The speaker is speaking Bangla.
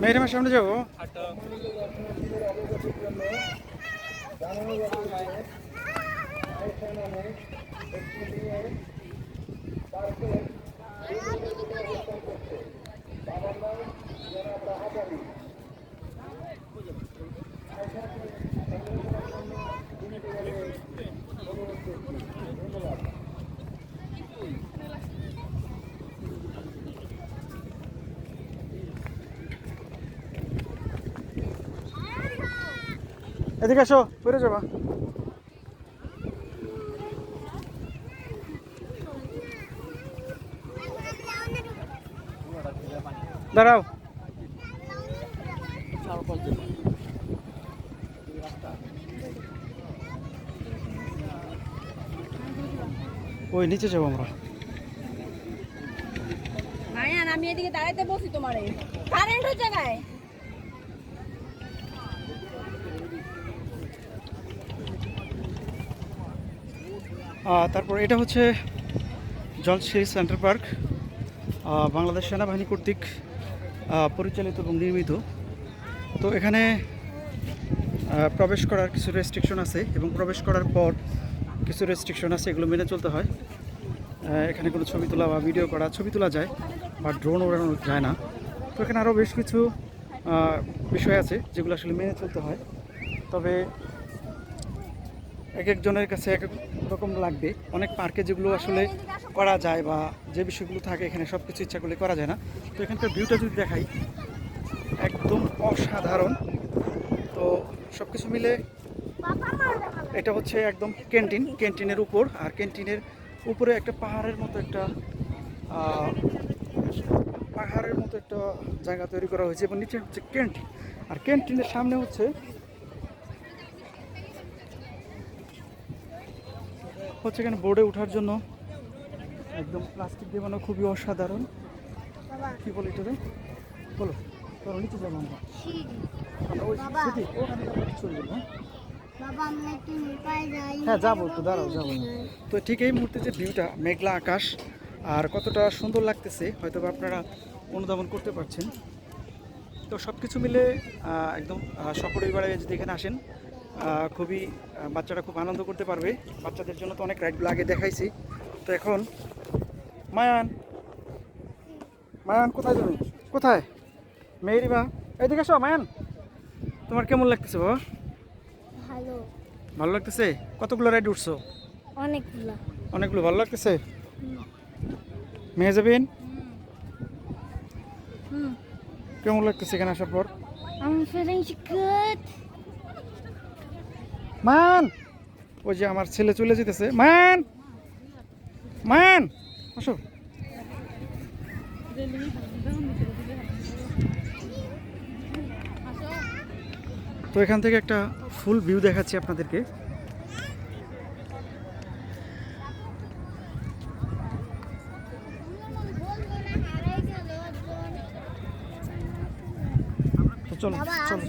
মেয়ের সামনে যাব? এদিকে আসো। বেরো যাবা। দাঁড়াও। ওই নিচে যাব আমরা। আমি এদিকে দাঁড়াইতে বসি তোমারে। কারেন্ট হচ্ছে গায়ে তারপর এটা হচ্ছে জলশ্রী সেন্ট্রাল পার্ক বাংলাদেশ সেনাবাহিনী কর্তৃক পরিচালিত এবং নির্মিত। তো এখানে প্রবেশ করার কিছু রেস্ট্রিকশন আছে এবং প্রবেশ করার পর কিছু রেস্ট্রিকশন আছে, এগুলো মেনে চলতে হয়। এখানে কোনো ছবি তোলা বা ভিডিও করা, ছবি তোলা যায় বা ড্রোন ওড়ানো যায় না। তো এখানে আরও বেশ কিছু বিষয় আছে যেগুলো আসলে মেনে চলতে হয়। তবে এক একজনের কাছে এক এক রকম লাগবে। অনেক পার্কে যেগুলো আসলে করা যায় বা যে বিষয়গুলো থাকে, এখানে সব কিছু ইচ্ছা করলে করা যায় না। তো এখানকার ভিউটা যদি দেখাই, একদম অসাধারণ। তো সব কিছু মিলে এটা হচ্ছে একদম ক্যান্টিন ক্যান্টিনের উপর। আর ক্যান্টিনের উপরে একটা পাহাড়ের মতো একটা পাহাড়ের মতো একটা জায়গা তৈরি করা হয়েছে এবং নিচে হচ্ছে ক্যান্টিন আর ক্যান্টিনের সামনে হচ্ছে হচ্ছে এখানে বোর্ডে ওঠার জন্য। একদম প্লাস্টিক দিয়ে বানানো খুবই অসাধারণ। কি বলে এটারে বলো চলো নিচে যাব আমরা আমরা হ্যাঁ যাব তো দাঁড়াও যাব। তো ঠিক এই মুহূর্তে যে ভিউটা মেঘলা আকাশ আর কতটা সুন্দর লাগতেছে হয়তো বা আপনারা অনুধাবন করতে পারছেন। তো সব কিছু মিলে একদম সপরিবারে যদি এখানে আসেন খুবই বাচ্চারা খুব আনন্দ করতে পারবে। বাচ্চাদের জন্য তো অনেক রাইডগুলো আগে দেখাইছি। তো এখন মায়ান মায়ান কোথায় তুমি? কোথায়? মেয়েরি বা এইদিকে আসো মায়ান। তোমার কেমন লাগতেছে বাবা? ভালো। ভালো লাগতেছে? কতগুলো রাইড উঠছো? অনেকগুলো। অনেকগুলো ভালো লাগতেছে? মেয়ে যাবেন হুম। কেমন লাগতেছে এখানে আসার পর? I'm feeling good. মান! ওই যে আমার ছেলে চলে যেতেছে। মান! মান! আসো। তো এখান থেকে একটা ফুল ভিউ দেখাচ্ছি আপনাদেরকে। চলো চলো।